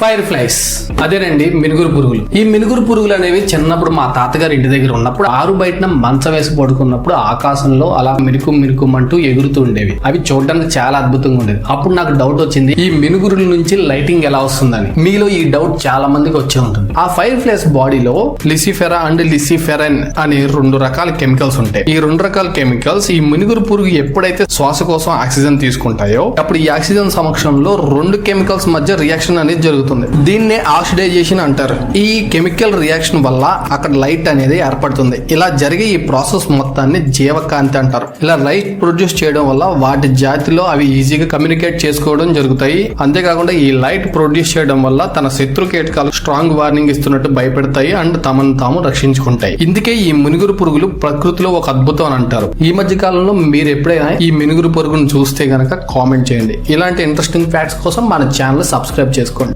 Fire flies అదేనండి మినుగురు పురుగులు. ఈ మినుగురు పురుగులు అనేవి చిన్నప్పుడు మా తాతగారి ఇంటి దగ్గర ఉన్నప్పుడు ఆరు బయటన మంచ వేసి పడుకున్నప్పుడు ఆకాశంలో అలా మినుకు మినుకుమంటూ ఎగురుతూ ఉండేవి. అవి చూడడానికి చాలా అద్భుతంగా ఉండేది అప్పుడు నాకు డౌట్ వచ్చింది ఈ మినుగురుల నుంచి లైటింగ్ ఎలా వస్తుందని. మీలో ఈ డౌట్ చాలా మందికి వచ్చే ఉంటుంది. ఆ ఫైర్ ఫ్లైస్ బాడీలో లిసిఫెరా అండ్ లిసిఫెరన్ అనే రెండు రకాల కెమికల్స్ ఉంటాయి. ఈ రెండు రకాల కెమికల్స్ ఈ మినుగురు పురుగు ఎప్పుడైతే శ్వాస కోసం ఆక్సిజన్ తీసుకుంటాయో అప్పుడు ఈ ఆక్సిజన్ సమక్షంలో రెండు కెమికల్స్ మధ్య రియాక్షన్ అనేది జరుగుతుంది. దీన్నే ఆక్సిడైజేషన్ అంటారు. ఈ కెమికల్ రియాక్షన్ వల్ల అక్కడ లైట్ అనేది ఏర్పడుతుంది. ఇలా జరిగే ఈ ప్రాసెస్ మొత్తాన్ని జీవకాంతి అంటారు. ఇలా లైట్ ప్రొడ్యూస్ చేయడం వల్ల వాటి జాతిలో అవి ఈజీగా కమ్యూనికేట్ చేసుకోవడం జరుగుతాయి. అంతేకాకుండా ఈ లైట్ ప్రొడ్యూస్ చేయడం వల్ల తన శత్రు కీటకాలు స్ట్రాంగ్ వార్నింగ్ ఇస్తున్నట్టు భయపెడతాయి అండ్ తమను తాము రక్షించుకుంటాయి. ఇందుకే ఈ మునుగురు పురుగులు ప్రకృతిలో ఒక అద్భుతం అని అంటారు. ఈ మధ్య కాలంలో మీరు ఎప్పుడైనా ఈ మినుగురు పురుగును చూస్తే గనక కామెంట్ చేయండి. ఇలాంటి ఇంట్రెస్టింగ్ ఫ్యాక్ట్స్ కోసం మన ఛానల్ సబ్స్క్రైబ్ చేసుకోండి.